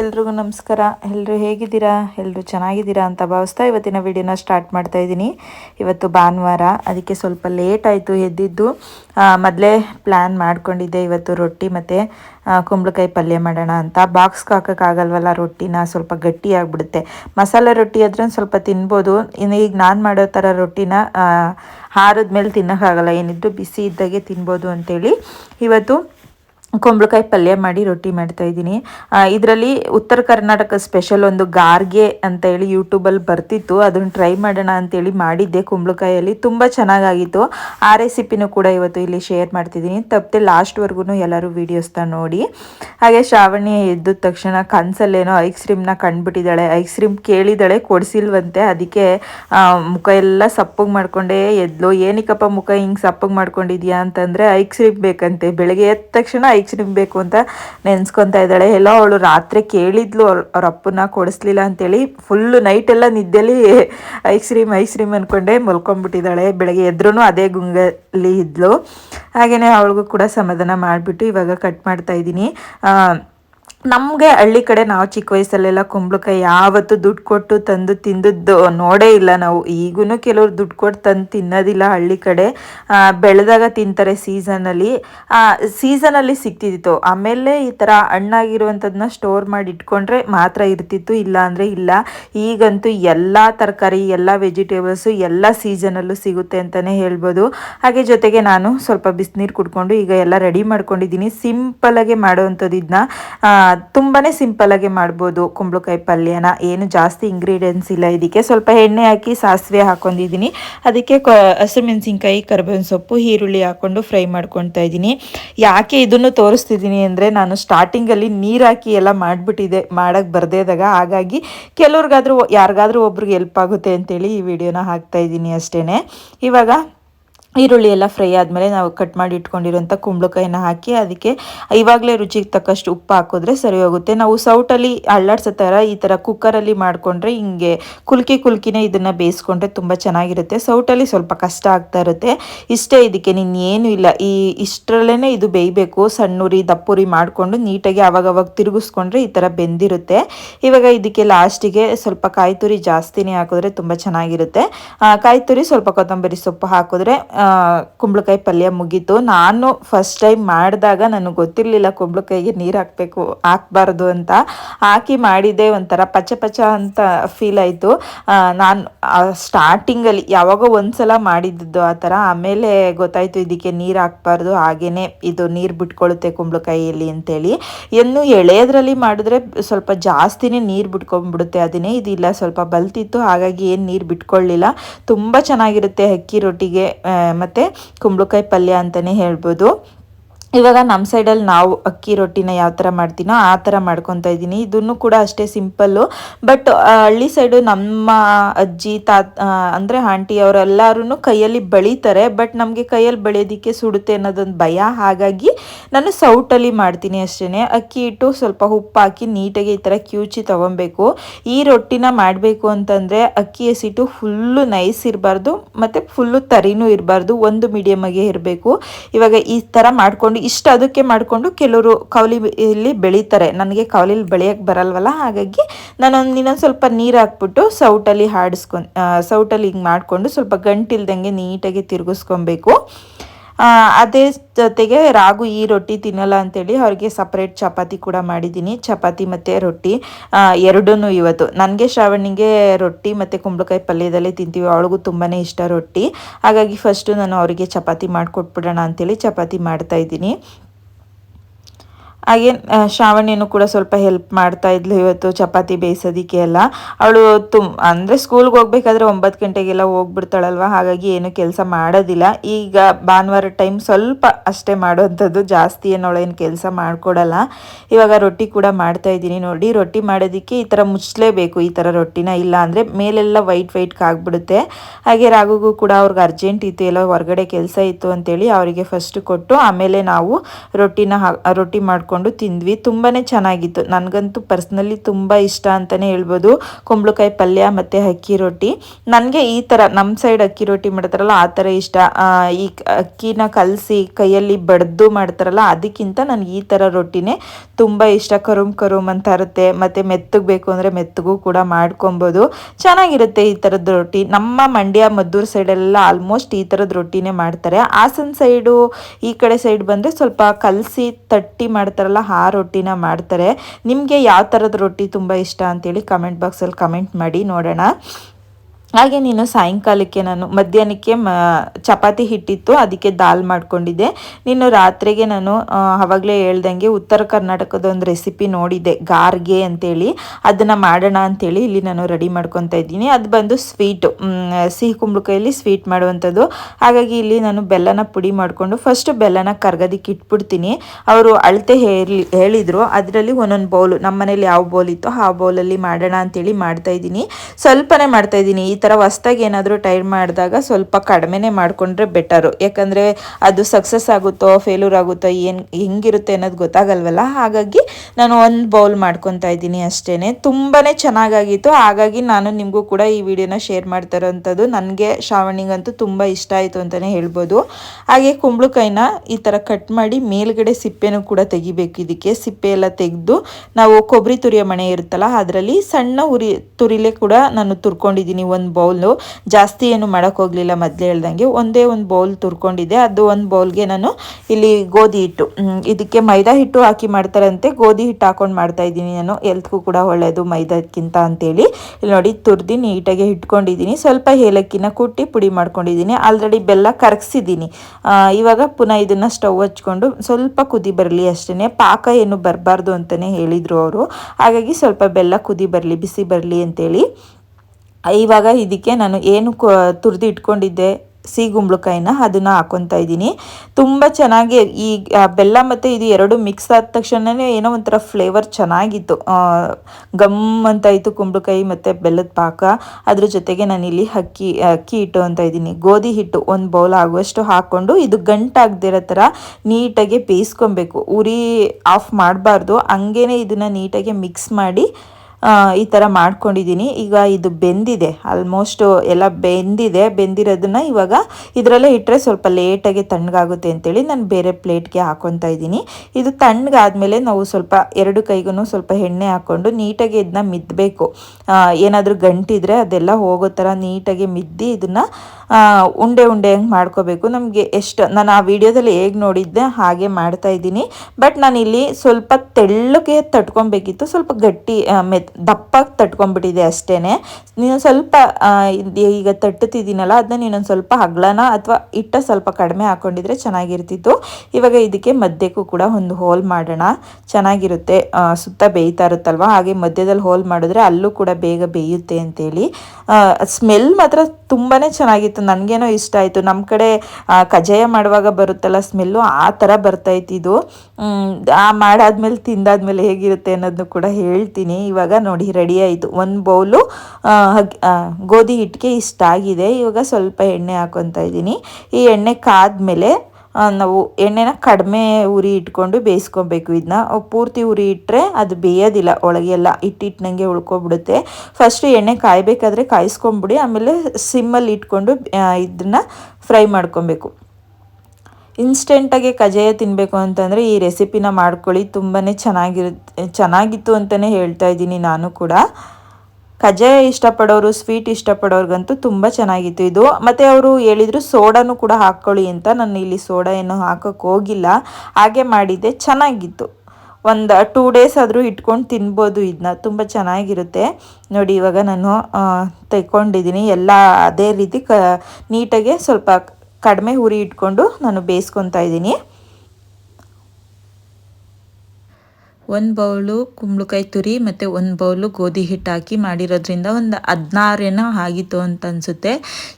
ಎಲ್ರಿಗೂ ನಮಸ್ಕಾರ. ಎಲ್ಲರೂ ಹೇಗಿದ್ದೀರಾ? ಎಲ್ಲರೂ ಚೆನ್ನಾಗಿದ್ದೀರಾ ಅಂತ ಭಾವಿಸ್ತಾ ಇವತ್ತಿನ ವಿಡಿಯೋನ ಸ್ಟಾರ್ಟ್ ಮಾಡ್ತಾ ಇದ್ದೀನಿ. ಇವತ್ತು ಭಾನುವಾರ, ಅದಕ್ಕೆ ಸ್ವಲ್ಪ ಲೇಟ್ ಆಯಿತು ಎದ್ದಿದ್ದು. ಮೊದಲೇ ಪ್ಲ್ಯಾನ್ ಮಾಡ್ಕೊಂಡಿದ್ದೆ ಇವತ್ತು ರೊಟ್ಟಿ ಮತ್ತು ಕುಂಬಳಕಾಯಿ ಪಲ್ಯ ಮಾಡೋಣ ಅಂತ. ಬಾಕ್ಸ್ಗೆ ಹಾಕೋಕ್ಕಾಗಲ್ವಲ್ಲ ರೊಟ್ಟಿನ, ಸ್ವಲ್ಪ ಗಟ್ಟಿ ಆಗಿಬಿಡುತ್ತೆ. ಮಸಾಲೆ ರೊಟ್ಟಿ ಆದ್ರೆ ಸ್ವಲ್ಪ ತಿನ್ಬೋದು. ಇನ್ನು ಈಗ ನಾನು ಮಾಡೋ ಥರ ರೊಟ್ಟಿನ ಹಾರದ ಮೇಲೆ ತಿನ್ನೋಕ್ಕಾಗಲ್ಲ. ಏನಿದ್ರು ಬಿಸಿ ಇದ್ದಾಗೆ ತಿನ್ಬೋದು ಅಂತೇಳಿ. ಇವತ್ತು ಕುಂಬಳಕಾಯಿ ಪಲ್ಯ ಮಾಡಿ ರೊಟ್ಟಿ ಮಾಡ್ತಾ ಇದ್ದೀನಿ. ಇದರಲ್ಲಿ ಉತ್ತರ ಕರ್ನಾಟಕ ಸ್ಪೆಷಲ್ ಒಂದು ಗಾರ್ಗೆ ಅಂತ ಹೇಳಿ ಯೂಟ್ಯೂಬಲ್ಲಿ ಬರ್ತಿತ್ತು. ಅದನ್ನು ಟ್ರೈ ಮಾಡೋಣ ಅಂತೇಳಿ ಮಾಡಿದ್ದೆ ಕುಂಬಳಕಾಯಲ್ಲಿ. ತುಂಬ ಚೆನ್ನಾಗಾಗಿತ್ತು. ಆ ರೆಸಿಪಿನೂ ಕೂಡ ಇವತ್ತು ಇಲ್ಲಿ ಶೇರ್ ಮಾಡ್ತಿದ್ದೀನಿ. ತಪ್ಪದೆ ಲಾಸ್ಟ್ವರೆಗೂ ಎಲ್ಲರೂ ವೀಡಿಯೋಸ್ನ ನೋಡಿ. ಹಾಗೆ ಶ್ರಾವಣಿ ಎದ್ದ ತಕ್ಷಣ ಕನಸಲ್ಲೇನೋ ಐಸ್ ಕ್ರೀಮ್ನ ಕಂಡುಬಿಟ್ಟಿದ್ದಾಳೆ. ಐಸ್ ಕ್ರೀಮ್ ಕೇಳಿದಾಳೆ ಕೊಡಿಸಿಲ್ವಂತೆ. ಅದಕ್ಕೆ ಮುಖ ಎಲ್ಲ ಸಪ್ಪಗೆ ಮಾಡ್ಕೊಂಡೆ ಎದ್ಲು. ಏನಕ್ಕಪ್ಪ ಮುಖ ಹಿಂಗೆ ಸಪ್ಪಗೆ ಮಾಡ್ಕೊಂಡಿದ್ಯಾ? ಅಂತಂದರೆ ಐಸ್ ಕ್ರೀಮ್ ಬೇಕಂತೆ. ಬೆಳಗ್ಗೆ ಎದ್ದ ತಕ್ಷಣ ಕ್ರೀಮ್ ಬೇಕು ಅಂತ ನೆನ್ಸ್ಕೊತಾ ಇದ್ದಾಳೆ. ಎಲ್ಲೋ ಅವಳು ರಾತ್ರಿ ಕೇಳಿದ್ಲು, ಅವ್ರ ಅಪ್ಪನ ಕೊಡಿಸ್ಲಿಲ್ಲ ಅಂತೇಳಿ ಫುಲ್ ನೈಟ್ ಎಲ್ಲ ನಿದ್ದೆಲಿ ಐಸ್ ಕ್ರೀಮ್ ಐಸ್ ಕ್ರೀಮ್ ಅಂದ್ಕೊಂಡೆ ಮಲ್ಕೊಂಡ್ಬಿಟ್ಟಿದ್ದಾಳೆ. ಬೆಳಗ್ಗೆ ಎದ್ರೂ ಅದೇ ಗುಂಗಲ್ಲಿ ಇದ್ಲು. ಹಾಗೆಯೇ ಅವಳಿಗೂ ಕೂಡ ಸಮಾಧಾನ ಮಾಡಿಬಿಟ್ಟು ಇವಾಗ ಕಟ್ ಮಾಡ್ತಾ ಇದ್ದೀನಿ. ನಮಗೆ ಹಳ್ಳಿ ಕಡೆ ನಾವು ಚಿಕ್ಕ ವಯಸ್ಸಲ್ಲೆಲ್ಲ ಕುಂಬಳಕಾಯಿ ಯಾವತ್ತು ದುಡ್ಡು ಕೊಟ್ಟು ತಂದು ತಿಂದದ್ದು ನೋಡೇ ಇಲ್ಲ ನಾವು. ಈಗೂ ಕೆಲವರು ದುಡ್ಡು ಕೊಟ್ಟು ತಂದು ತಿನ್ನೋದಿಲ್ಲ ಹಳ್ಳಿ ಕಡೆ. ಬೆಳೆದಾಗ ತಿಂತಾರೆ ಸೀಸನಲ್ಲಿ. ಸೀಸನಲ್ಲಿ ಸಿಗ್ತಿದ್ದಿತ್ತು. ಆಮೇಲೆ ಈ ಥರ ಹಣ್ಣಾಗಿರುವಂಥದ್ದನ್ನ ಸ್ಟೋರ್ ಮಾಡಿ ಇಟ್ಕೊಂಡ್ರೆ ಮಾತ್ರ ಇರ್ತಿತ್ತು, ಇಲ್ಲ ಅಂದರೆ ಇಲ್ಲ. ಈಗಂತೂ ಎಲ್ಲ ತರಕಾರಿ, ಎಲ್ಲ ವೆಜಿಟೇಬಲ್ಸು ಎಲ್ಲ ಸೀಸನಲ್ಲೂ ಸಿಗುತ್ತೆ ಅಂತಲೇ ಹೇಳ್ಬೋದು. ಹಾಗೆ ಜೊತೆಗೆ ನಾನು ಸ್ವಲ್ಪ ಬಿಸಿನೀರು ಕುಡ್ಕೊಂಡು ಈಗ ಎಲ್ಲ ರೆಡಿ ಮಾಡ್ಕೊಂಡಿದ್ದೀನಿ. ಸಿಂಪಲಾಗೆ ಮಾಡುವಂಥದ್ದು ಇದನ್ನ ತುಂಬಾ ಸಿಂಪಲಾಗಿ ಮಾಡ್ಬೋದು. ಕುಂಬಳಕಾಯಿ ಪಲ್ಯನ ಏನು ಜಾಸ್ತಿ ಇಂಗ್ರೀಡಿಯೆಂಟ್ಸ್ ಇಲ್ಲ. ಇದಕ್ಕೆ ಸ್ವಲ್ಪ ಎಣ್ಣೆ ಹಾಕಿ ಸಾಸಿವೆ ಹಾಕೊಂಡಿದ್ದೀನಿ. ಅದಕ್ಕೆ ಹಸಿಮೆಣಸಿನ್ಕಾಯಿ, ಕರ್ಬೇವಿನ ಸೊಪ್ಪು, ಈರುಳ್ಳಿ ಹಾಕ್ಕೊಂಡು ಫ್ರೈ ಮಾಡ್ಕೊತಾ ಇದ್ದೀನಿ. ಯಾಕೆ ಇದನ್ನು ತೋರಿಸ್ತಿದ್ದೀನಿ ಅಂದರೆ ನಾನು ಸ್ಟಾರ್ಟಿಂಗಲ್ಲಿ ನೀರು ಹಾಕಿ ಎಲ್ಲ ಮಾಡಿಬಿಟ್ಟಿದೆ ಮಾಡೋಕ್ಕೆ ಬರದೇದಾಗ ಹಾಗಾಗಿ ಕೆಲವ್ರಿಗಾದ್ರೂ, ಯಾರಿಗಾದ್ರೂ ಒಬ್ರಿಗೆ ಹೆಲ್ಪ್ ಆಗುತ್ತೆ ಅಂತೇಳಿ ಈ ವಿಡಿಯೋನ ಹಾಕ್ತಾ ಇದ್ದೀನಿ ಅಷ್ಟೇ ಇವಾಗ ಈರುಳ್ಳಿ ಎಲ್ಲ ಫ್ರೈ ಆದಮೇಲೆ ನಾವು ಕಟ್ ಮಾಡಿ ಇಟ್ಕೊಂಡಿರುವಂಥ ಕುಂಬಳಕಾಯಿನ ಹಾಕಿ ಅದಕ್ಕೆ ಇವಾಗಲೇ ರುಚಿಗೆ ತಕ್ಕಷ್ಟು ಉಪ್ಪು ಹಾಕಿದ್ರೆ ಸರಿ ಹೋಗುತ್ತೆ. ನಾವು ಸೌಟಲ್ಲಿ ಅಳ್ಳಾಡ್ಸೋ ಥರ ಈ ಥರ ಕುಕ್ಕರಲ್ಲಿ ಮಾಡಿಕೊಂಡ್ರೆ ಹಿಂಗೆ ಕುಲ್ಕಿ ಕುಲ್ಕಿನೇ ಇದನ್ನು ಬೇಯಿಸ್ಕೊಂಡ್ರೆ ತುಂಬ ಚೆನ್ನಾಗಿರುತ್ತೆ. ಸೌಟಲ್ಲಿ ಸ್ವಲ್ಪ ಕಷ್ಟ ಆಗ್ತಾ ಇರುತ್ತೆ. ಇಷ್ಟೇ ಇದಕ್ಕೆ ಏನು ಇಲ್ಲ, ಈ ಇಷ್ಟರಲ್ಲೇ ಇದು ಬೇಯಬೇಕು. ಸಣ್ಣೂರಿ ದಪ್ಪುರಿ ಮಾಡಿಕೊಂಡು ನೀಟಾಗಿ ಅವಾಗವಾಗ ತಿರುಗಿಸ್ಕೊಂಡ್ರೆ ಈ ಥರ ಬೆಂದಿರುತ್ತೆ. ಇವಾಗ ಇದಕ್ಕೆ ಲಾಸ್ಟಿಗೆ ಸ್ವಲ್ಪ ಕಾಯಿ ತುರಿ ಜಾಸ್ತಿನೇ ಹಾಕಿದ್ರೆ ತುಂಬ ಚೆನ್ನಾಗಿರುತ್ತೆ. ಕಾಯಿ ತುರಿ ಸ್ವಲ್ಪ ಕೊತ್ತಂಬರಿ ಸೊಪ್ಪು ಹಾಕಿದ್ರೆ ಕುಂಬಳಕಾಯಿ ಪಲ್ಯ ಮುಗೀತು. ನಾನು ಫಸ್ಟ್ ಟೈಮ್ ಮಾಡಿದಾಗ ನನಗೆ ಗೊತ್ತಿರಲಿಲ್ಲ ಕುಂಬಳಕಾಯಿಗೆ ನೀರು ಹಾಕಬೇಕು, ಹಾಕಬಾರ್ದು ಅಂತ. ಹಾಕಿ ಮಾಡಿದ್ದೆ ಒಂಥರ ಪಚ ಪಚ ಅಂತ ಫೀಲ್ ಆಯಿತು. ನಾನು ಸ್ಟಾರ್ಟಿಂಗಲ್ಲಿ ಯಾವಾಗೋ ಒಂದ್ಸಲ ಮಾಡಿದ್ದು ಆ ಥರ, ಆಮೇಲೆ ಗೊತ್ತಾಯಿತು ಇದಕ್ಕೆ ನೀರು ಹಾಕಬಾರ್ದು ಹಾಗೇ ಇದು ನೀರು ಬಿಟ್ಕೊಳ್ಳುತ್ತೆ ಕುಂಬಳಕಾಯಿಯಲ್ಲಿ ಅಂತೇಳಿ. ಇನ್ನು ಎಳೆಯದ್ರಲ್ಲಿ ಮಾಡಿದ್ರೆ ಸ್ವಲ್ಪ ಜಾಸ್ತಿನೇ ನೀರು ಬಿಟ್ಕೊಂಡ್ಬಿಡುತ್ತೆ ಅದನ್ನೇ ಇದಿಲ್ಲ, ಸ್ವಲ್ಪ ಬಲ್ತಿತ್ತು, ಹಾಗಾಗಿ ಏನು ನೀರು ಬಿಟ್ಕೊಳ್ಳಿಲ್ಲ ತುಂಬ ಚೆನ್ನಾಗಿರುತ್ತೆ ಅಕ್ಕಿ ರೊಟ್ಟಿಗೆ ಮತ್ತು ಕುಂಬಳಕಾಯಿ ಪಲ್ಯ ಅಂತಲೇ ಹೇಳ್ಬೋದು. ಇವಾಗ ನಮ್ಮ ಸೈಡಲ್ಲಿ ನಾವು ಅಕ್ಕಿ ರೊಟ್ಟಿನ ಯಾವ ಥರ ಮಾಡ್ತೀನೋ ಆ ಥರ ಮಾಡ್ಕೊತಾ ಇದ್ದೀನಿ. ಇದನ್ನು ಕೂಡ ಅಷ್ಟೇ ಸಿಂಪಲ್ಲು. ಬಟ್ ಹಳ್ಳಿ ಸೈಡು ನಮ್ಮ ಅಜ್ಜಿ, ತಾತ ಅಂದರೆ ಆಂಟಿ ಅವರೆಲ್ಲರೂ ಕೈಯಲ್ಲಿ ಬಳೀತಾರೆ. ಬಟ್, ನಮಗೆ ಕೈಯಲ್ಲಿ ಬೆಳೆಯೋದಕ್ಕೆ ಸುಡುತ್ತೆ ಅನ್ನೋದೊಂದು ಭಯ. ಹಾಗಾಗಿ ನಾನು ಸೌಟಲ್ಲಿ ಮಾಡ್ತೀನಿ ಅಷ್ಟೇ ಅಕ್ಕಿ ಇಟ್ಟು ಸ್ವಲ್ಪ ಉಪ್ಪು ಹಾಕಿ ನೀಟಾಗಿ ಈ ಥರ ಕ್ಯೂಚಿ ತೊಗೊಬೇಕು. ಈ ರೊಟ್ಟಿನ ಮಾಡಬೇಕು ಅಂತಂದರೆ ಅಕ್ಕಿ ಹಸಿಟ್ಟು ಫುಲ್ಲು ನೈಸ್ ಇರಬಾರ್ದು, ಮತ್ತು ಫುಲ್ಲು ತರಿನೂ ಇರಬಾರ್ದು, ಒಂದು ಮೀಡಿಯಮಾಗೆ ಇರಬೇಕು. ಇವಾಗ ಈ ಥರ ಮಾಡ್ಕೊಂಡು ಇಷ್ಟು ಅದಕ್ಕೆ ಮಾಡಿಕೊಂಡು ಕೆಲವರು ಕವಲಿ ಇಲ್ಲಿ ಬೆಳೀತಾರೆ. ನನಗೆ ಕವಲಿಲಿ ಬೆಳೆಯೋಕ್ಕೆ ಬರಲ್ವಲ್ಲ? ಹಾಗಾಗಿ ನಾನು ಇನ್ನೊಂದು ಸ್ವಲ್ಪ ನೀರು ಹಾಕ್ಬಿಟ್ಟು ಸೌಟಲ್ಲಿ ಹಾಡಿಸ್ಕೊಂಡು ಸೌಟಲ್ಲಿ ಹಿಂಗೆ ಮಾಡಿಕೊಂಡು ಸ್ವಲ್ಪ ಗಂಟಿಲ್ದಂಗೆ ನೀಟಾಗಿ ತಿರುಗಿಸ್ಕೊಬೇಕು. ಅದೇ ಜೊತೆಗೆ ರಾಗು ಈ ರೊಟ್ಟಿ ತಿನ್ನಲ್ಲ ಅಂತೇಳಿ ಅವ್ರಿಗೆ ಸಪ್ರೇಟ್ ಚಪಾತಿ ಕೂಡ ಮಾಡಿದ್ದೀನಿ. ಚಪಾತಿ ಮತ್ತು ರೊಟ್ಟಿ ಎರಡೂ ಇವತ್ತು. ನನಗೆ ಶ್ರಾವಣಿಗೆ ರೊಟ್ಟಿ ಮತ್ತು ಕುಂಬಳಕಾಯಿ ಪಲ್ಯದಲ್ಲೇ ತಿಂತೀವಿ. ಅವಳಿಗೂ ತುಂಬಾ ಇಷ್ಟ ರೊಟ್ಟಿ. ಹಾಗಾಗಿ ಫಸ್ಟು ನಾನು ಅವರಿಗೆ ಚಪಾತಿ ಮಾಡಿಕೊಟ್ಬಿಡೋಣ ಅಂತೇಳಿ ಚಪಾತಿ ಮಾಡ್ತಾಯಿದ್ದೀನಿ ಹಾಗೆ ಶ್ರಾವಣಿಯನ್ನು ಕೂಡ ಸ್ವಲ್ಪ ಹೆಲ್ಪ್ ಮಾಡ್ತಾ ಇದ್ಲು ಇವತ್ತು ಚಪಾತಿ ಬೇಯಿಸೋದಕ್ಕೆ ಎಲ್ಲ. ಅವಳು ತುಂಬ ಅಂದರೆ ಸ್ಕೂಲ್ಗೆ ಹೋಗ್ಬೇಕಾದ್ರೆ ಒಂಬತ್ತು ಗಂಟೆಗೆಲ್ಲ ಹೋಗ್ಬಿಡ್ತಾಳಲ್ವ? ಹಾಗಾಗಿ ಏನು ಕೆಲಸ ಮಾಡೋದಿಲ್ಲ. ಈಗ ಭಾನುವಾರ ಟೈಮ್ ಸ್ವಲ್ಪ ಅಷ್ಟೇ ಮಾಡುವಂಥದ್ದು. ಜಾಸ್ತಿ ಏನು ಕೆಲಸ ಮಾಡಿಕೊಡಲ್ಲ. ಇವಾಗ ರೊಟ್ಟಿ ಕೂಡ ಮಾಡ್ತಾ ಇದ್ದೀನಿ ನೋಡಿ. ರೊಟ್ಟಿ ಮಾಡೋದಕ್ಕೆ ಈ ಥರ ಮುಚ್ಚಲೇಬೇಕು. ಈ ಥರ ರೊಟ್ಟಿನ ಇಲ್ಲ ಅಂದರೆ ಮೇಲೆಲ್ಲ ವೈಟ್ ವೈಟ್ಗೆ ಆಗಿಬಿಡುತ್ತೆ ಹಾಗೆ ರಾಗುಗೂ ಕೂಡ ಅವ್ರಿಗೆ ಅರ್ಜೆಂಟ್ ಇತ್ತು, ಎಲ್ಲ ಹೊರಗಡೆ ಕೆಲಸ ಇತ್ತು ಅಂತೇಳಿ ಅವರಿಗೆ ಫಸ್ಟ್ ಕೊಟ್ಟು ಆಮೇಲೆ ನಾವು ರೊಟ್ಟಿನ ರೊಟ್ಟಿ ಮಾಡ್ಕೊಂಡು ಮಾಡ್ಕೊಂಡು ತಿಂದ್ವಿ. ತುಂಬಾ ಚೆನ್ನಾಗಿತ್ತು. ನನಗಂತೂ ಪರ್ಸ್ನಲಿ ತುಂಬ ಇಷ್ಟ ಅಂತಲೇ ಹೇಳ್ಬೋದು. ಕುಂಬಳಕಾಯಿ ಪಲ್ಯ ಮತ್ತು ಅಕ್ಕಿ ರೊಟ್ಟಿ. ನನಗೆ ಈ ಥರ ನಮ್ಮ ಸೈಡ್ ಅಕ್ಕಿ ರೊಟ್ಟಿ ಮಾಡ್ತಾರಲ್ಲ, ಆ ಥರ ಇಷ್ಟ. ಈ ಅಕ್ಕಿನ ಕಲಸಿ ಕೈಯಲ್ಲಿ ಬಡ್ದು ಮಾಡ್ತಾರಲ್ಲ, ಅದಕ್ಕಿಂತ ನನಗೆ ಈ ಥರ ರೊಟ್ಟಿನೇ ತುಂಬ ಇಷ್ಟ. ಕರುಮ್ ಕರುಮ್ ಅಂತ ಇರುತ್ತೆ. ಮತ್ತು ಮೆತ್ತಗೆ ಬೇಕು ಅಂದರೆ ಮೆತ್ತಗೂ ಕೂಡ ಮಾಡ್ಕೊಬೋದು. ಚೆನ್ನಾಗಿರುತ್ತೆ ಈ ಥರದ ರೊಟ್ಟಿ. ನಮ್ಮ ಮಂಡ್ಯ, ಮದ್ದೂರು ಸೈಡೆಲ್ಲ ಆಲ್ಮೋಸ್ಟ್ ಈ ಥರದ ರೊಟ್ಟಿನೇ ಮಾಡ್ತಾರೆ. ಹಾಸನ ಸೈಡು ಈ ಕಡೆ ಸೈಡ್ ಬಂದರೆ ಸ್ವಲ್ಪ ಕಲಸಿ ತಟ್ಟಿ ಮಾಡ್ತಾರಲ್ಲ ಆ ರೊಟ್ಟಿನ ಮಾಡ್ತಾರೆ. ನಿಮಗೆ ಯಾವ ಥರದ ರೊಟ್ಟಿ ತುಂಬ ಇಷ್ಟ ಅಂತೇಳಿ ಕಮೆಂಟ್ ಬಾಕ್ಸಲ್ಲಿ ಕಮೆಂಟ್ ಮಾಡಿ ನೋಡೋಣ. ಹಾಗೆ ನೀನು ಸಾಯಂಕಾಲಕ್ಕೆ ನಾನು ಮಧ್ಯಾಹ್ನಕ್ಕೆ ಮ, ಚಪಾತಿ ಹಿಟ್ಟಿತ್ತು, ಅದಕ್ಕೆ ದಾಲ್ ಮಾಡ್ಕೊಂಡಿದ್ದೆ. ನೀನು ರಾತ್ರಿಗೆ ನಾನು ಆವಾಗಲೇ ಹೇಳ್ದಂಗೆ ಉತ್ತರ ಕರ್ನಾಟಕದ ಒಂದು ರೆಸಿಪಿ ನೋಡಿದ್ದೆ, ಗಾರ್ಗೆ ಅಂತೇಳಿ. ಅದನ್ನು ಮಾಡೋಣ ಅಂತೇಳಿ ಇಲ್ಲಿ ನಾನು ರೆಡಿ ಮಾಡ್ಕೊತಾ ಇದ್ದೀನಿ. ಅದು ಬಂದು ಸ್ವೀಟು ಸಿಹಿ ಕುಂಬಳಕಾಯಲ್ಲಿ ಸ್ವೀಟ್ ಮಾಡುವಂಥದ್ದು. ಹಾಗಾಗಿ ಇಲ್ಲಿ ನಾನು ಬೆಲ್ಲನ ಪುಡಿ ಮಾಡಿಕೊಂಡು ಫಸ್ಟ್ ಬೆಲ್ಲನ ಕರ್ಗದಿಕ್ಕೆ ಇಟ್ಬಿಡ್ತೀನಿ. ಅವರು ಅಳತೆ ಹೇಳಿ, ಹೇಳಿದರು, ಅದರಲ್ಲಿ ಒಂದೊಂದು ಬೌಲು ನಮ್ಮ ಮನೇಲಿ ಯಾವ ಬೌಲ್ ಇತ್ತು ಆ ಬೌಲಲ್ಲಿ ಮಾಡೋಣ ಅಂತೇಳಿ ಮಾಡ್ತಾಯಿದ್ದೀನಿ ಸ್ವಲ್ಪನೇ ಮಾಡ್ತಾ ಇದ್ದೀನಿ. ಈ ಥರ ಹೊಸ್ದಾಗಿ ಏನಾದರೂ ಟ್ರೈ ಮಾಡಿದಾಗ ಸ್ವಲ್ಪ ಕಡಿಮೆನೇ ಮಾಡಿಕೊಂಡ್ರೆ ಬೆಟರು. ಯಾಕಂದರೆ ಅದು ಸಕ್ಸಸ್ ಆಗುತ್ತೋ, ಫೇಲ್ಯೂರ್ ಆಗುತ್ತೋ, ಏನು, ಹೆಂಗಿರುತ್ತೆ ಅನ್ನೋದು ಗೊತ್ತಾಗಲ್ವಲ್ಲ? ಹಾಗಾಗಿ ನಾನು ಒಂದು ಬೌಲ್ ಮಾಡ್ಕೊತಾ ಇದ್ದೀನಿ ಅಷ್ಟೇ ತುಂಬಾ ಚೆನ್ನಾಗಾಗಿತ್ತು. ಹಾಗಾಗಿ ನಾನು ನಿಮಗೂ ಕೂಡ ಈ ವಿಡಿಯೋನ ಶೇರ್ ಮಾಡ್ತಾ ಇರೋವಂಥದ್ದು ನನಗೆ ಶ್ರಾವಣಿಗಂತೂ ತುಂಬ ಇಷ್ಟ ಆಯಿತು ಅಂತಲೇ ಹೇಳ್ಬೋದು. ಹಾಗೆ ಕುಂಬಳಕಾಯಿನ ಈ ಥರ ಕಟ್ ಮಾಡಿ ಮೇಲ್ಗಡೆ ಸಿಪ್ಪೆನೂ ಕೂಡ ತೆಗಿಬೇಕು ಇದಕ್ಕೆ. ಸಿಪ್ಪೆ ಎಲ್ಲ ತೆಗೆದು ನಾವು ಕೊಬ್ಬರಿ ತುರಿಯೋ ಮಣೆ ಇರುತ್ತಲ್ಲ, ಅದರಲ್ಲಿ ಸಣ್ಣ ಉರಿ, ತುರಿಲೆ ಕೂಡ ನಾನು ತುರ್ಕೊಂಡಿದ್ದೀನಿ. ಒಂದು ಬೌಲು ಜಾಸ್ತಿ ಏನು ಮಾಡೋಕ್ಕೆ ಹೋಗಲಿಲ್ಲ ಮೊದಲೇ ಹೇಳ್ದಂಗೆ. ಒಂದೇ ಒಂದು ಬೌಲ್ ತುರ್ಕೊಂಡಿದ್ದೆ. ಅದು ಒಂದು ಬೌಲ್ಗೆ ನಾನು ಇಲ್ಲಿ ಗೋಧಿ ಹಿಟ್ಟು ಇದಕ್ಕೆ ಮೈದಾ ಹಿಟ್ಟು ಹಾಕಿ ಮಾಡ್ತಾರಂತೆ. ಗೋಧಿ ಹಿಟ್ಟು ಹಾಕೊಂಡು ಮಾಡ್ತಾ ಇದ್ದೀನಿ ನಾನು. ಎಲ್ತ್ಗೂ ಕೂಡ ಒಳ್ಳೆಯದು ಮೈದಾಕ್ಕಿಂತ ಅಂತೇಳಿ. ಇಲ್ಲಿ ನೋಡಿ ತುರ್ದು ನೀಟಾಗಿ ಇಟ್ಕೊಂಡಿದ್ದೀನಿ. ಸ್ವಲ್ಪ ಏಲಕ್ಕಿನ ಕುಟ್ಟಿ ಪುಡಿ ಮಾಡ್ಕೊಂಡಿದ್ದೀನಿ. ಆಲ್ರೆಡಿ ಬೆಲ್ಲ ಕರಗಿಸಿದ್ದೀನಿ. ಇವಾಗ ಪುನಃ ಇದನ್ನು ಸ್ಟವ್ ಹಚ್ಕೊಂಡು ಸ್ವಲ್ಪ ಕುದಿ ಬರಲಿ ಅಷ್ಟೇ ಪಾಕ ಏನು ಬರಬಾರ್ದು ಅಂತಲೇ ಹೇಳಿದರು ಅವರು. ಹಾಗಾಗಿ ಸ್ವಲ್ಪ ಬೆಲ್ಲ ಕುದಿ ಬರಲಿ, ಬಿಸಿ ಬರಲಿ ಅಂತೇಳಿ. ಇವಾಗ ಇದಕ್ಕೆ ನಾನು ಏನು ತುರಿದು ಇಟ್ಕೊಂಡಿದ್ದೆ ಸಿಗುಂಬಳಕಾಯಿನ ಅದನ್ನು ಹಾಕೊತಾ ಇದ್ದೀನಿ. ತುಂಬ ಚೆನ್ನಾಗಿ ಈ ಬೆಲ್ಲ ಮತ್ತು ಇದು ಎರಡು ಮಿಕ್ಸ್ ಆದ ತಕ್ಷಣವೇ ಏನೋ ಒಂಥರ ಫ್ಲೇವರ್ ಚೆನ್ನಾಗಿತ್ತು. ಗಮ್ ಅಂತ ಇತ್ತು ಕುಂಬಳಕಾಯಿ ಮತ್ತು ಬೆಲ್ಲದ ಪಾಕ. ಅದ್ರ ಜೊತೆಗೆ ನಾನಿಲ್ಲಿ ಅಕ್ಕಿ ಅಕ್ಕಿ ಹಿಟ್ಟು ಅಂತ ಇದ್ದೀನಿ. ಗೋಧಿ ಹಿಟ್ಟು ಒಂದು ಬೌಲ್ ಆಗುವಷ್ಟು ಹಾಕ್ಕೊಂಡು ಇದು ಗಂಟಾಗದಿರೋ ಥರ ನೀಟಾಗಿ ಬೇಯಿಸ್ಕೊಬೇಕು. ಉರಿ ಆಫ್ ಮಾಡಬಾರ್ದು. ಹಂಗೇನೆ ಇದನ್ನು ನೀಟಾಗಿ ಮಿಕ್ಸ್ ಮಾಡಿ ಈ ಥರ ಮಾಡ್ಕೊಂಡಿದ್ದೀನಿ ಈಗ ಇದು ಬೆಂದಿದೆ. ಆಲ್ಮೋಸ್ಟ್ ಎಲ್ಲ ಬೆಂದಿದೆ. ಬೆಂದಿರೋದನ್ನ ಇವಾಗ ಇದರಲ್ಲೇ ಇಟ್ಟರೆ ಸ್ವಲ್ಪ ಲೇಟಾಗಿ ತಣ್ಣಗಾಗುತ್ತೆ ಅಂತೇಳಿ ನಾನು ಬೇರೆ ಪ್ಲೇಟ್ಗೆ ಹಾಕೊತಾ ಇದ್ದೀನಿ. ಇದು ತಣ್ಣಗಾದ್ಮೇಲೆ ನಾವು ಸ್ವಲ್ಪ ಎರಡು ಕೈಗೂ ಸ್ವಲ್ಪ ಎಣ್ಣೆ ಹಾಕ್ಕೊಂಡು ನೀಟಾಗಿ ಇದನ್ನ ಮಿದ್ದಬೇಕು ಏನಾದರೂ ಗಂಟಿದ್ರೆ ಅದೆಲ್ಲ ಹೋಗೋ ಥರ ನೀಟಾಗಿ ಮಿದ್ದಿ ಇದನ್ನು ಉಂಡೆ ಉಂಡೆ ಹಂಗೆ ಮಾಡ್ಕೋಬೇಕು. ನಮಗೆ ಎಷ್ಟು, ನಾನು ಆ ವಿಡಿಯೋದಲ್ಲಿ ಹೇಗೆ ನೋಡಿದ್ದೆ ಹಾಗೆ ಮಾಡ್ತಾ ಇದ್ದೀನಿ. ಬಟ್ ನಾನಿಲ್ಲಿ ಸ್ವಲ್ಪ ತೆಳ್ಳಗೆ ತಟ್ಕೊಬೇಕಿತ್ತು. ಸ್ವಲ್ಪ ಗಟ್ಟಿ ಮೆತ್ ದಪ್ಪಾಗಿ ತಟ್ಕೊಂಡ್ಬಿಟ್ಟಿದೆ ಅಷ್ಟೇ ನೀನು ಸ್ವಲ್ಪ ಈಗ ತಟ್ಟುತ್ತಿದ್ದೀನಲ್ಲ ಅದನ್ನ ನೀನೊಂದು ಸ್ವಲ್ಪ ಹಗ್ಲನ ಅಥವಾ ಇಟ್ಟ ಸ್ವಲ್ಪ ಕಡಿಮೆ ಹಾಕ್ಕೊಂಡಿದ್ರೆ ಚೆನ್ನಾಗಿರ್ತಿತ್ತು. ಇವಾಗ ಇದಕ್ಕೆ ಮಧ್ಯಕ್ಕೂ ಕೂಡ ಒಂದು ಹೋಲ್ ಮಾಡೋಣ. ಚೆನ್ನಾಗಿರುತ್ತೆ ಸುತ್ತ ಬೇಯ್ತಾ ಇರುತ್ತಲ್ವ? ಹಾಗೆ ಮಧ್ಯದಲ್ಲಿ ಹೋಲ್ ಮಾಡಿದ್ರೆ ಅಲ್ಲೂ ಕೂಡ ಬೇಗ ಬೇಯುತ್ತೆ ಅಂತೇಳಿ. ಸ್ಮೆಲ್ ಮಾತ್ರ ತುಂಬಾ ಚೆನ್ನಾಗಿತ್ತು. ನನಗೇನೋ ಇಷ್ಟ ಆಯಿತು. ನಮ್ಮ ಕಡೆ ಕಜ್ಜಾಯ ಮಾಡುವಾಗ ಬರುತ್ತಲ್ಲ ಸ್ಮೆಲ್ಲು, ಆ ಥರ ಬರ್ತಾಯಿತ್ತು ಇದು. ಆ, ಮಾಡಾದ್ಮೇಲೆ, ತಿಂದಾದ್ಮೇಲೆ ಹೇಗಿರುತ್ತೆ ಅನ್ನೋದನ್ನು ಕೂಡ ಹೇಳ್ತೀನಿ. ಇವಾಗ ನೋಡಿ ರೆಡಿ ಆಯಿತು. ಒಂದು ಬೌಲು ಗೋಧಿ ಹಿಟ್ಟಿಗೆ ಇಷ್ಟಾಗಿದೆ ಇವಾಗ ಸ್ವಲ್ಪ ಎಣ್ಣೆ ಹಾಕೊತಾ ಇದ್ದೀನಿ. ಈ ಎಣ್ಣೆ ಕಾದ್ಮೇಲೆ ನಾವು ಎಣ್ಣೆನ ಕಡಿಮೆ ಉರಿ ಇಟ್ಕೊಂಡು ಬೇಯಿಸ್ಕೊಬೇಕು ಇದನ್ನ ಪೂರ್ತಿ ಉರಿ ಇಟ್ಟರೆ ಅದು ಬೇಯೋದಿಲ್ಲ. ಒಳಗೆಲ್ಲ ಇಟ್ಟಿಟ್ಟಂಗೆ ಉಳ್ಕೊಬಿಡುತ್ತೆ. ಫಸ್ಟು ಎಣ್ಣೆ ಕಾಯಬೇಕಾದ್ರೆ ಕಾಯಿಸ್ಕೊಂಬಿಡಿ. ಆಮೇಲೆ ಸಿಮ್ಮಲ್ಲಿ ಇಟ್ಕೊಂಡು ಇದನ್ನು ಫ್ರೈ ಮಾಡ್ಕೊಬೇಕು. ಇನ್ಸ್ಟೆಂಟಾಗಿ ಕಜ್ಜಾಯ ತಿನ್ನಬೇಕು ಅಂತಂದರೆ ಈ ರೆಸಿಪಿನ ಮಾಡ್ಕೊಳ್ಳಿ. ತುಂಬಾ ಚೆನ್ನಾಗಿರುತ್ತೆ ಚೆನ್ನಾಗಿತ್ತು ಅಂತಲೇ ಹೇಳ್ತಾ ಇದ್ದೀನಿ ನಾನು ಕೂಡ. ಕಜ್ಜಾಯ ಇಷ್ಟಪಡೋರು, ಸ್ವೀಟ್ ಇಷ್ಟಪಡೋರ್ಗಂತೂ ತುಂಬ ಚೆನ್ನಾಗಿತ್ತು ಇದು. ಮತ್ತು ಅವರು ಹೇಳಿದರು ಸೋಡಾನು ಕೂಡ ಹಾಕ್ಕೊಳ್ಳಿ ಅಂತ. ನಾನು ಇಲ್ಲಿ ಸೋಡಾ ಏನು ಹಾಕೋಕ್ಕೆ ಹೋಗಿಲ್ಲ. ಹಾಗೆ ಮಾಡಿದ್ದೆ. ಚೆನ್ನಾಗಿತ್ತು. ಒಂದು ಟೂ ಡೇಸ್ ಆದರೂ ಇಟ್ಕೊಂಡು ತಿನ್ಬೋದು ಇದನ್ನ ತುಂಬ ಚೆನ್ನಾಗಿರುತ್ತೆ. ನೋಡಿ ಇವಾಗ ನಾನು ತೆಕ್ಕೊಂಡಿದ್ದೀನಿ. ಎಲ್ಲ ಅದೇ ರೀತಿ ಕ, ನೀಟಾಗೆ ಸ್ವಲ್ಪ ಕಡಿಮೆ ಹುರಿ ಇಟ್ಕೊಂಡು ನಾನು ಬೇಯಿಸ್ಕೊತಾ ಇದ್ದೀನಿ. ಒಂದು ಬೌಲು ಕುಂಬಳಕಾಯಿ ತುರಿ ಮತ್ತು ಒಂದು ಬೌಲು ಗೋಧಿ ಹಿಟ್ಟು ಹಾಕಿ ಮಾಡಿರೋದ್ರಿಂದ ಒಂದು ಹದಿನಾರೇನೋ ಆಗಿತ್ತು ಅಂತ ಅನಿಸುತ್ತೆ.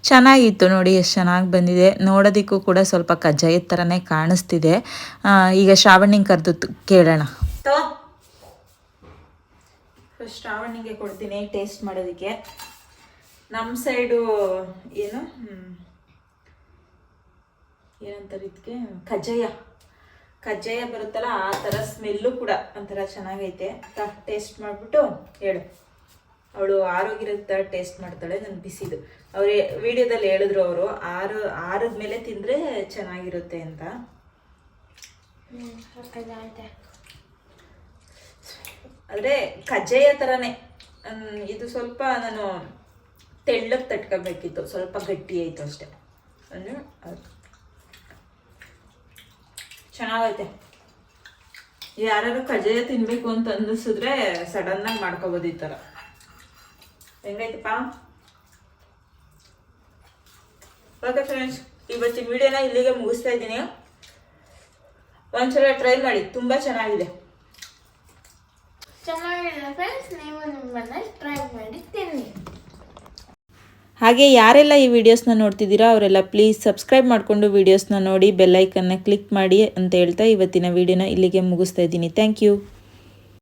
ಚೆನ್ನಾಗಿತ್ತು ನೋಡಿ ಎಷ್ಟು ಚೆನ್ನಾಗಿ ಬಂದಿದೆ. ನೋಡೋದಕ್ಕೂ ಕೂಡ ಸ್ವಲ್ಪ ಕಜ್ಜಾಯದ ಥರನೇ ಕಾಣಿಸ್ತಿದೆ. ಈಗ ಶ್ರಾವಣಿಗೆ ಕರೆದು ಕೇಳೋಣ. ಶ್ರಾವಣಿಗೆ ಕೊಡ್ತೀನಿ ಟೇಸ್ಟ್ ಮಾಡೋದಕ್ಕೆ. ನಮ್ಮ ಸೈಡು ಏನು ಏನಂತಾರೆ ಇದಕ್ಕೆ ಕಜ್ಜಾಯ. ಕಜ್ಜಾಯ ಬರುತ್ತಲ್ಲ ಆ ಥರ ಸ್ಮೆಲ್ಲು ಕೂಡ ಒಂಥರ ಚೆನ್ನಾಗೈತೆ. ಟೇಸ್ಟ್ ಮಾಡಿಬಿಟ್ಟು ಹೇಳು. ಅವಳು ಆರೋಗಿರೋ ಟೇಸ್ಟ್ ಮಾಡ್ತಾಳೆ ನಾನು ಬಿಸಿದು. ಅವ್ರು ವಿಡಿಯೋದಲ್ಲಿ ಹೇಳಿದ್ರು ಅವರು ಆರು ಆರದ ಮೇಲೆ ತಿಂದರೆ ಚೆನ್ನಾಗಿರುತ್ತೆ ಅಂತ. ಆದರೆ ಕಜ್ಜಾಯ ಥರನೇ ಇದು ಸ್ವಲ್ಪ ನಾನು ತೆಳ್ಳಗೆ ತಟ್ಕೋಬೇಕಿತ್ತು ಸ್ವಲ್ಪ ಗಟ್ಟಿ ಆಯಿತು ಅಷ್ಟೇ. ಅಂದರೆ ಅದು ಚೆನ್ನಾಗೈತೆ. ಯಾರು ಕಜ್ಜಾಯ ತಿನ್ಬೇಕು ಅಂತ ಅನ್ನಿಸಿದ್ರೆ ಸಡನ್ನಾಗಿ ಮಾಡ್ಕೋಬೋದು ಈ ಥರ ಹೆಂಗೈತಪ್ಪ? ಓಕೆ ಫ್ರೆಂಡ್ಸ್ ಇವತ್ತಿನ ವಿಡಿಯೋನ ಇಲ್ಲಿಗೆ ಮುಗಿಸ್ತಾ ಇದ್ದೀನಿ. ಒಂದ್ಸಲ ಟ್ರೈ ಮಾಡಿ, ತುಂಬ ಚೆನ್ನಾಗಿದೆ. ಚೆನ್ನಾಗಿದೆ ಫ್ರೆಂಡ್ಸ್ ನೀವು ನಿಮ್ಮನ್ನ ಟ್ರೈ ಮಾಡಿ ತಿನ್ನಿ. ಹಾಗೆ ಯಾರೆಲ್ಲ ಈ ವಿಡಿಯೋಸ್ನ ನೋಡ್ತಿದ್ದೀರಾ ಅವರೆಲ್ಲ ಪ್ಲೀಸ್ ಸಬ್ಸ್ಕ್ರೈಬ್ ಮಾಡಿಕೊಂಡು ವಿಡಿಯೋಸ್ನ ನೋಡಿ ಬೆಲ್ಲೈಕನ್ನ ಕ್ಲಿಕ್ ಮಾಡಿ ಅಂತ ಹೇಳ್ತಾ ಇವತ್ತಿನ ವಿಡಿಯೋನ ಇಲ್ಲಿಗೆ ಮುಗಿಸ್ತಾ ಇದ್ದೀನಿ. Thank you